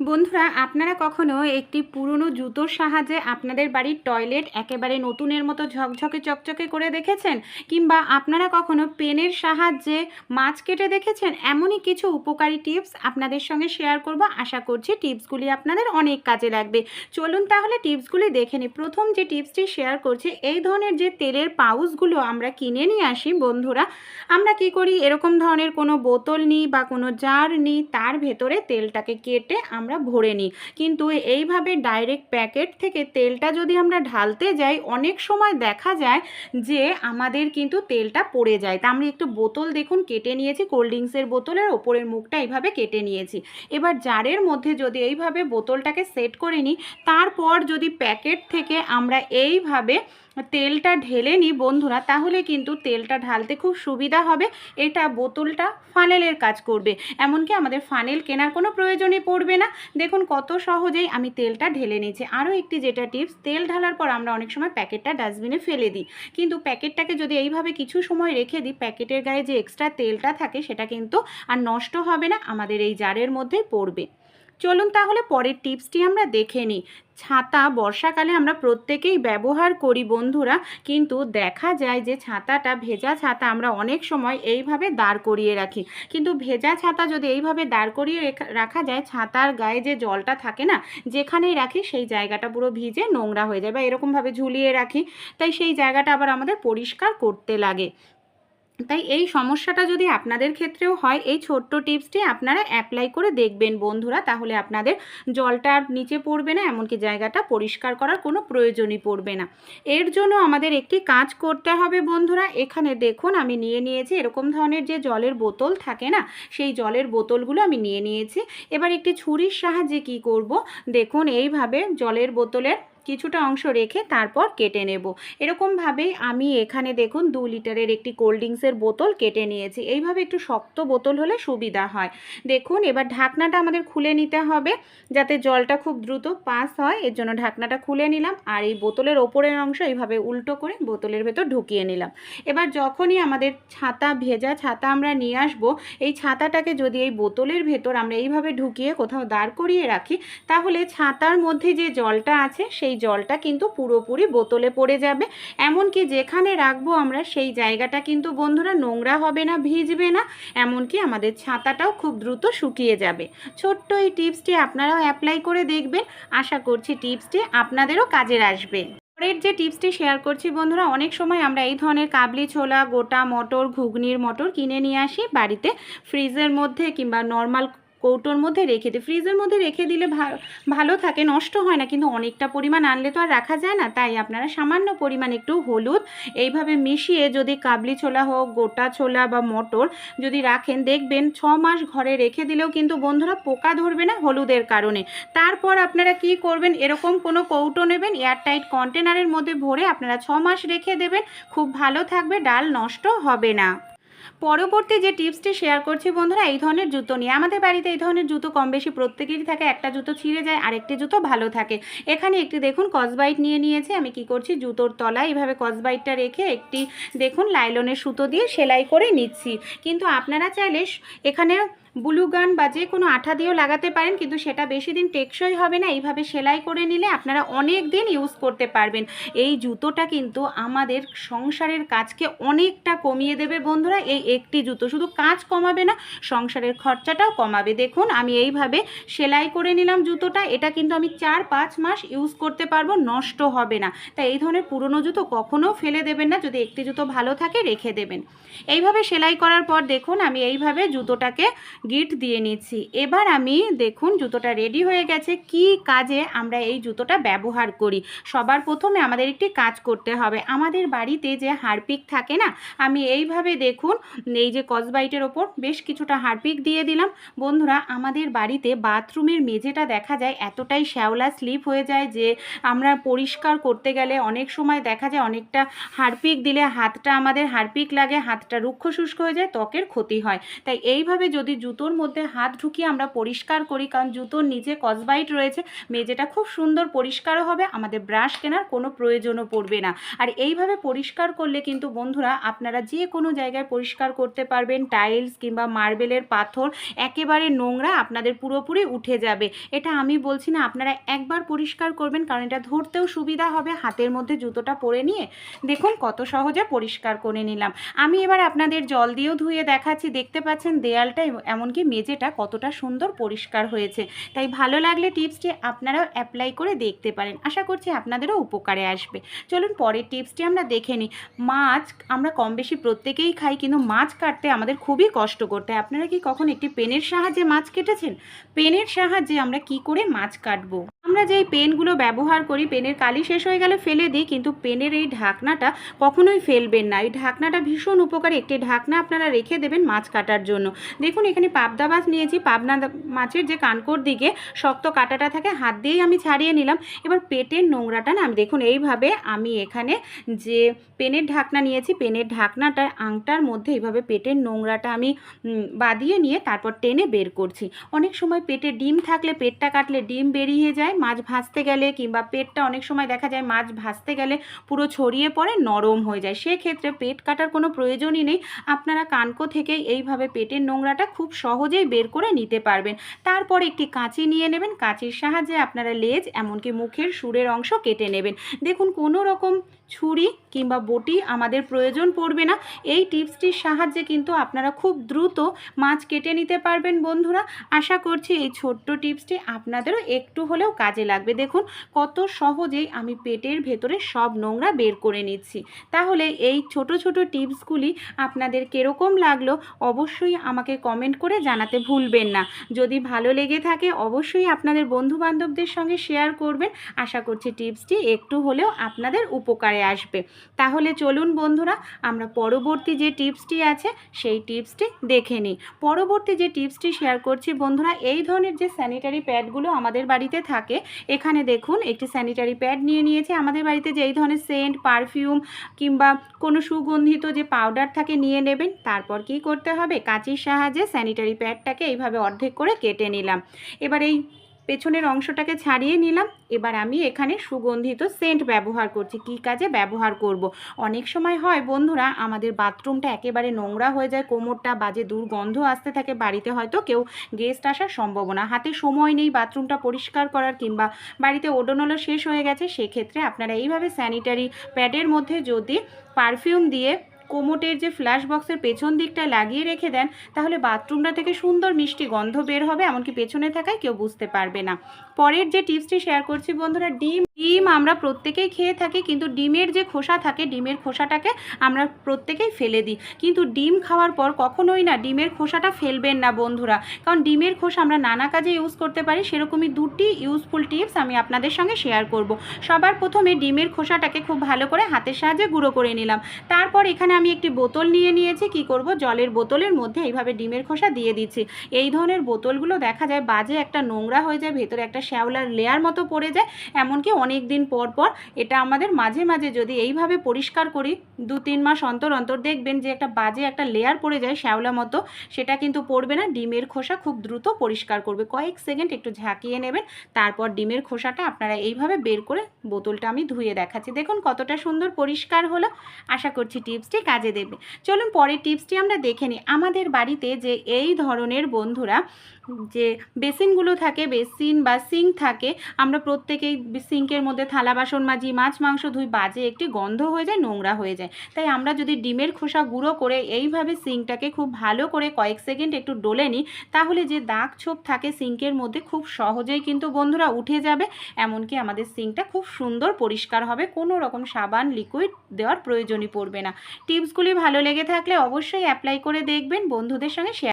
বন্ধুরা, আপনারা কখনো একটি পুরনো জুতোর সাহায্যে আপনাদের বাড়ির টয়লেট একেবারে নতুনের মতো ঝকঝকে চকচকে করে দেখেছেন? কিংবা আপনারা কখনো পেনের সাহায্যে মাছ কেটে দেখেছেন? এমনই কিছু উপকারী টিপস আপনাদের সঙ্গে শেয়ার করব। আশা করছি টিপসগুলি আপনাদের অনেক কাজে লাগবে। চলুন তাহলে টিপসগুলি দেখে নিই। প্রথম যে টিপসটি শেয়ার করছি, এই ধরনের যে তেলের পাউচগুলো আমরা কিনে নিয়ে আসি, বন্ধুরা, আমরা কি করি? এরকম ধরনের কোনো বোতল নিই বা কোনো জার নিই, তার ভেতরে তেলটাকে কেটে আমরা ভরে নিই। কিন্তু এইভাবে ডাইরেক্ট প্যাকেট থেকে তেলটা যদি আমরা ঢালতে যাই, অনেক সময় দেখা যায় যে আমাদের কিন্তু তেলটা পড়ে যায়। তা আমি একটু বোতল দেখুন, কেটে নিয়েছি কোল্ড ড্রিঙ্কসের বোতলের ওপরের মুখটা এইভাবে কেটে নিয়েছি। এবার জারের মধ্যে যদি এইভাবে বোতলটাকে সেট করে নিই, তারপর যদি প্যাকেট থেকে আমরা এইভাবে তেলটা ঢেলে নিই বন্ধুরা, তাহলে কিন্তু তেলটা ঢালতে খুব সুবিধা হবে। এটা বোতলটা ফানেলের কাজ করবে। এমনকি আমাদের ফানেল কেনার কোনো প্রয়োজনই পড়বে না। দেখুন কত সহজেই আমি তেলটা ঢেলে নিয়েছি। আরও একটি যেটা টিপস তেল ঢালার পর আমরা অনেক সময় প্যাকেটটা ডাস্টবিনে ফেলে দিই। কিন্তু প্যাকেটটাকে যদি এইভাবে কিছু সময় রেখে দিই, প্যাকেটের গায়ে যে এক্সট্রা তেলটা থাকে, সেটা কিন্তু আর নষ্ট হবে না, আমাদের এই জারের মধ্যেই পড়বে। চলুন তাহলে পরের টিপসটি আমরা দেখে নিই। ছাতা বর্ষাকালে আমরা প্রত্যেকেই ব্যবহার করি বন্ধুরা, কিন্তু দেখা যায় যে ছাতাটা, ভেজা ছাতা আমরা অনেক সময় এইভাবে দাঁড় করিয়ে রাখি। কিন্তু ভেজা ছাতা যদি এইভাবে দাঁড় করিয়ে রাখা যায়, ছাতার গায়ে যে জলটা থাকে না, যেখানেই রাখি সেই জায়গাটা পুরো ভিজে নোংরা হয়ে যায় বা এরকমভাবে ঝুলিয়ে রাখি। তাই সেই জায়গাটা আবার আমাদের পরিষ্কার করতে লাগে। তাই এই সমস্যাটা যদি আপনাদের ক্ষেত্রেও হয়, এই ছোট্ট টিপসটি আপনারা অ্যাপ্লাই করে দেখবেন বন্ধুরা। তাহলে আপনাদের জলটা নিচে পড়বে না, এমনকি জায়গাটা পরিষ্কার করার কোনো প্রয়োজনই পড়বে না। এর জন্য আমাদের একটি কাজ করতে হবে বন্ধুরা। এখানে দেখুন, আমি নিয়ে নিয়েছি, এরকম ধরনের যে জলের বোতল থাকে না, সেই জলের বোতলগুলো আমি নিয়ে নিয়েছি। এবার একটি ছুরির সাহায্যে কি করব? দেখুন, এইভাবে জলের বোতলের কিছুটা অংশ রেখে তারপর কেটে নেব। এরকমভাবেই আমি এখানে দেখুন দু লিটারের একটি কোল্ড ড্রিঙ্কসের বোতল কেটে নিয়েছি। এইভাবে একটু শক্ত বোতল হলে সুবিধা হয়। দেখুন, এবার ঢাকনাটা আমাদের খুলে নিতে হবে যাতে জলটা খুব দ্রুত পাস হয়। এর জন্য ঢাকনাটা খুলে নিলাম আর এই বোতলের ওপরের অংশ এইভাবে উল্টো করে বোতলের ভেতর ঢুকিয়ে নিলাম। এবার যখনই আমাদের ছাতা ভেজা ছাতা আমরা নিয়ে আসব, এই ছাতাটাকে যদি এই বোতলের ভেতর আমরা এইভাবে ঢুকিয়ে কোথাও দাঁড় করিয়ে রাখি, তাহলে ছাতার মধ্যে যে জলটা আছে সেই জলটা কিন্তু পুরোপুরি বোতলে পড়ে যাবে। এমনকি যেখানে রাখব আমরা সেই জায়গাটা কিন্তু বন্ধুরা নোংরা হবে না, ভিজবে না, এমনকি আমাদের ছাতাটাও খুব দ্রুত শুকিয়ে যাবে। ছোট্ট এই টিপসটি আপনারাও অ্যাপ্লাই করে দেখবেন। আশা করছি টিপসটি আপনাদেরও কাজের আসবে। পরের যে টিপসটি শেয়ার করছি বন্ধুরা, অনেক সময় আমরা এই ধরনের কাবলি ছোলা, গোটা মটর, ঘুগনির মটর কিনে নিয়ে আসি বাড়িতে। ফ্রিজের মধ্যে কিংবা নর্মাল কৌটোর মধ্যে রেখে দিই ফ্রিজের মধ্যে রেখে দিলে ভালো থাকে, নষ্ট হয় না, কিন্তু অনেকটা পরিমাণ আনলে তো আর রাখা যায় না। তাই আপনারা সামান্য পরিমাণ একটু হলুদ এইভাবে মিশিয়ে যদি কাবলি ছোলা হোক, গোটা ছোলা বা মটর যদি রাখেন, দেখবেন ছ মাস ঘরে রেখে দিলেও কিন্তু বন্ধুরা পোকা ধরবে না হলুদের কারণে। তারপর আপনারা কি করবেন, এরকম কোনো কৌটো নেবেন, এয়ারটাইট কন্টেনারের মধ্যে ভরে আপনারা ছ মাস রেখে দেবেন, খুব ভালো থাকবে, ডাল নষ্ট হবে না। পরবর্তী যে টিপসটি শেয়ার করছি বন্ধুরা, এই ধরনের জুতো নিয়ে। আমাদের বাড়িতে এই ধরনের জুতো কম বেশি প্রত্যেকেরই থাকে। একটা জুতো ছিঁড়ে যায়, আরেকটি জুতো ভালো থাকে। এখানে একটি দেখুন, কসবাইট নিয়ে নিয়েছে। আমি কি করছি? জুতোর তলায় এইভাবে কসবাইটটা রেখে একটি দেখুন, লাইলনের সুতো দিয়ে সেলাই করে নিচ্ছি। কিন্তু আপনারা চাইলে এখানে ব্লু গান বা যে কোনো আঠা দিয়েও লাগাতে পারেন, কিন্তু সেটা বেশি দিন টেকসই হবে না। এইভাবে সেলাই করে নিলে আপনারা অনেক দিন ইউজ করতে পারবেন। এই জুতোটা কিন্তু আমাদের সংসারের কাজকে অনেকটা কমিয়ে দেবে বন্ধুরা। এই একটি জুতো শুধু কাজ কমাবে না, সংসারের খরচাটাও কমাবে। দেখুন, আমি এইভাবে সেলাই করে নিলাম জুতোটা। এটা কিন্তু আমি চার পাঁচ মাস ইউজ করতে পারব, নষ্ট হবে না। তাই এই ধরনের পুরনো জুতো কখনো ফেলে দেবেন না। যদি একটি জুতো ভালো থাকে, রেখে দেবেন। এইভাবে সেলাই করার পর দেখুন, আমি এইভাবে জুতোটাকে গিট দিয়ে নিচ্ছি। এবার আমি দেখুন জুতোটা রেডি হয়ে গেছে। কি কাজে আমরা এই জুতোটা ব্যবহার করি? সবার প্রথমে আমাদের একটি কাজ করতে হবে। আমাদের বাড়িতে যে হারপিক থাকে না, আমি এইভাবে দেখুন এই যে কসবাইটের ওপর বেশ কিছুটা হারপিক দিয়ে দিলাম। বন্ধুরা, আমাদের বাড়িতে বাথরুমের মেঝেটা দেখা যায় এতটাই শ্যাওলা স্লিপ হয়ে যায় যে আমরা পরিষ্কার করতে গেলে অনেক সময় দেখা যায় অনেকটা হারপিক দিলে হাতটা আমাদের হারপিক লাগে, হাতটা রুক্ষ শুষ্ক হয়ে যায়, ত্বকের ক্ষতি হয়। তাই এইভাবে যদি জুতো জুতোর মধ্যে হাত ঢুকিয়ে আমরা পরিষ্কার করি, কারণ জুতোর নিচে কসবাইট রয়েছে। মেঝেটা খুব সুন্দর পরিষ্কারও হবে, আমাদের ব্রাশ কেনার কোনো প্রয়োজনও পড়বে না। আর এইভাবে পরিষ্কার করলে কিন্তু বন্ধুরা আপনারা যে কোনো জায়গায় পরিষ্কার করতে পারবেন, টাইলস কিংবা মার্বেলের পাথর, একেবারে নোংরা আপনাদের পুরোপুরি উঠে যাবে। এটা আমি বলছি না, আপনারা একবার পরিষ্কার করবেন, কারণ এটা ধরতেও সুবিধা হবে, হাতের মধ্যে জুতোটা পরে নিয়ে দেখুন কত সহজে পরিষ্কার করে নিলাম। আমি এবার আপনাদের জল দিয়েও ধুয়ে দেখাচ্ছি, দেখতে পাচ্ছেন দেয়ালটা এমনকি মেঝেটা কতটা সুন্দর পরিষ্কার হয়েছে। তাই ভালো লাগলে টিপসটি আপনারাও অ্যাপ্লাই করে দেখতে পারেন। আশা করছি আপনাদেরও উপকারে আসবে। চলুন পরের টিপসটি আমরা দেখে নিই। মাছ আমরা কম বেশি প্রত্যেকেই খাই, কিন্তু মাছ কাটতে আমাদের খুবই কষ্ট করতে হয়। আপনারা কি কখন একটি পেনের সাহায্যে মাছ কেটেছেন? পেনের সাহায্যে আমরা কি করে মাছ কাটবো? আমরা যেই পেনগুলো ব্যবহার করি, পেনের কালি শেষ হয়ে গেলে ফেলে দিই, কিন্তু পেনের এই ঢাকনাটা কখনোই ফেলবেন না। এই ঢাকনাটা ভীষণ উপকারী। একটি ঢাকনা আপনারা রেখে দেবেন মাছ কাটার জন্য। দেখুন, এখানে পাবদা মাছ নিয়েছি, পাবনা মাছের যে কানকোর দিকে শক্ত কাটাটা থাকে, হাত দিয়েই আমি ছাড়িয়ে নিলাম। এবার পেটের নোংরাটা না আমি দেখুন, এইভাবে আমি এখানে যে পেনের ঢাকনা নিয়েছি, পেনের ঢাকনাটার আংটার মধ্যে এইভাবে পেটের নোংরাটা আমি বাদিয়ে নিয়ে তারপর টেনে বের করছি। অনেক সময় পেটে ডিম থাকলে, পেটটা কাটলে ডিম বেরিয়ে যায়, মাছ ভাজতে গেলে কিংবা পেটটা অনেক সময় দেখা যায় মাছ ভাজতে গেলে পুরো ছড়িয়ে পড়ে, নরম হয়ে যায়। সেক্ষেত্রে পেট কাটার কোনো প্রয়োজনই নেই। আপনারা কানকো থেকেই এইভাবে পেটের নোংরাটা খুব সহজেই বের করে নিতে পারবেন। তারপর একটি কাঁচি নিয়ে নেবেন। কাঁচির সাহায্যে আপনারা লেজ এমনকি মুখের সুরের অংশ কেটে নেবেন। দেখুন, কোনো রকম ছুরি কিংবা বটি আমাদের প্রয়োজন পড়বে না। এই টিপসটির সাহায্যে কিন্তু আপনারা খুব দ্রুত মাছ কেটে নিতে পারবেন বন্ধুরা। আশা করছি এই ছোট্ট টিপসটি আপনাদেরও একটু হলেও কাজে লাগবে। দেখুন, কত সহজেই আমি পেটের ভেতরে সব নোংরা বের করে নিচ্ছি। তাহলে এই ছোট ছোট টিপসগুলি আপনাদের কীরকম লাগল? অবশ্যই আমাকে কমেন্ট করে জানাতে ভুলবেন না। যদি ভালো লেগে থাকে, অবশ্যই আপনাদের বন্ধু বান্ধবদের সঙ্গে শেয়ার করবেন। আশা করছি টিপসটি একটু হলেও আপনাদের উপকারে আসবে। তাহলে চলুন বন্ধুরা, আমরা পরবর্তী যে টিপসটি আছে, সেই টিপসটি দেখে নিই। পরবর্তী যে টিপসটি শেয়ার করছি বন্ধুরা, এই ধরনের যে স্যানিটারি প্যাডগুলো আমাদের বাড়িতে থাকে, এখানে দেখুন, একটি স্যানিটারি প্যাড নিয়ে নিয়েছে আমাদের বাড়িতে যে এই ধরনের সেন্ট পারফিউম কিংবা কোনো সুগন্ধিত যে পাউডার থাকে, নিয়ে নেবেন। তারপর কি করতে হবে? কাঁচির সাহায্যে স্যানিটারি প্যাডটাকে এইভাবে অর্ধেক করে কেটে নিলাম। এবার এই পেছনের অংশটাকে ছাড়িয়ে নিলাম। এবার আমি এখানে সুগন্ধিত সেন্ট ব্যবহার করছি। কী কাজে ব্যবহার করব। অনেক সময় হয়, বন্ধুরা, আমাদের বাথরুমটা একেবারে নোংরা হয়ে যায়, কোমরটা বাজে দুর্গন্ধ আসতে থাকে, বাড়িতে হয়তো কেউ গেস্ট আসার সম্ভাবনা। হাতে সময় নেই বাথরুমটা পরিষ্কার করার কিংবা বাড়িতে ওডোনলো শেষ হয়ে গেছে, সেক্ষেত্রে আপনারা এইভাবে স্যানিটারি প্যাডের মধ্যে যদি পারফিউম দিয়ে কোমোটের যে ফ্ল্যাশ বক্সের পেছন দিকটা লাগিয়ে রেখে দেন, তাহলে বাথরুমটা থেকে সুন্দর মিষ্টি গন্ধ বের হবে, এমনকি পেছনে থাকায় কেউ বুঝতে পারবে না। পরের যে টিপসটি শেয়ার করছি বন্ধুরা, ডিম ডিম আমরা প্রত্যেকেই খেয়ে থাকি, কিন্তু ডিমের যে খোসা থাকে, ডিমের খোসাটাকে আমরা প্রত্যেকেই ফেলে দিই। কিন্তু ডিম খাওয়ার পর কখনোই না ডিমের খোসাটা ফেলবেন না বন্ধুরা। কারণ ডিমের খোসা আমরা নানা কাজে ইউজ করতে পারি, সেরকমই দুটি ইউজফুল টিপস আমি আপনাদের সঙ্গে শেয়ার করব। সবার প্রথমে ডিমের খোসাটাকে খুব ভালো করে হাতের সাহায্যে গুঁড়ো করে নিলাম। তারপর এখানে আমি একটি বোতল নিয়ে নিয়েছি, কি করব? জলের বোতলের মধ্যে এইভাবে ডিমের খোসা দিয়ে দিচ্ছি। এই ধরনের বোতলগুলো দেখা যায় বাজে একটা নোংরা হয়ে যায়, ভেতরে একটা শ্যাওলার লেয়ার মতো পড়ে যায়, এমনকি অনেক দিন পর পর এটা আমাদের মাঝে মাঝে যদি এইভাবে পরিষ্কার করি, দু তিন মাস অন্তর অন্তর দেখবেন যে একটা বাজে একটা লেয়ার পড়ে যায় শ্যাওলা মতো, সেটা কিন্তু পড়বে না, ডিমের খোসা খুব দ্রুত পরিষ্কার করবে। কয়েক সেকেন্ড একটু ঝাঁকিয়ে নেবেন, তারপর ডিমের খোসাটা আপনারা এইভাবে বের করে বোতলটা আমি ধুয়ে দেখাচ্ছি। দেখুন কতটা সুন্দর পরিষ্কার হলো, আশা করছি টিপসটি কাজে দেবে। চলুন পরের টিপসটি আমরা দেখে নিই। আমাদের বাড়িতে যে এই ধরনের বন্ধুরা, যে বেসিনগুলো থাকে, বেসিন বা সিঙ্ক থাকে, আমরা প্রত্যেকেই সিঙ্কের মধ্যে থালা বাসন মাজি, মাছ, মাংস, ধুই, বাজে একটি গন্ধ হয়ে যায়, নোংরা হয়ে যায়। তাই আমরা যদি ডিমের খোসা গুঁড়ো করে এইভাবে সিঙ্কটাকে খুব ভালো করে কয়েক সেকেন্ড একটু ডলে নিই, তাহলে যে দাগ ছোপ থাকে সিঙ্কের মধ্যে খুব সহজেই কিন্তু বন্ধুরা উঠে যাবে। এমনকি আমাদের সিঙ্কটা খুব সুন্দর পরিষ্কার হবে, কোনো রকম সাবান, লিকুইড দেওয়ার প্রয়োজনই পড়বে না। টিপসগুলি ভালো লেগে থাকলে অবশ্যই অ্যাপ্লাই করে দেখবেন, বন্ধুদের সঙ্গে শেয়ার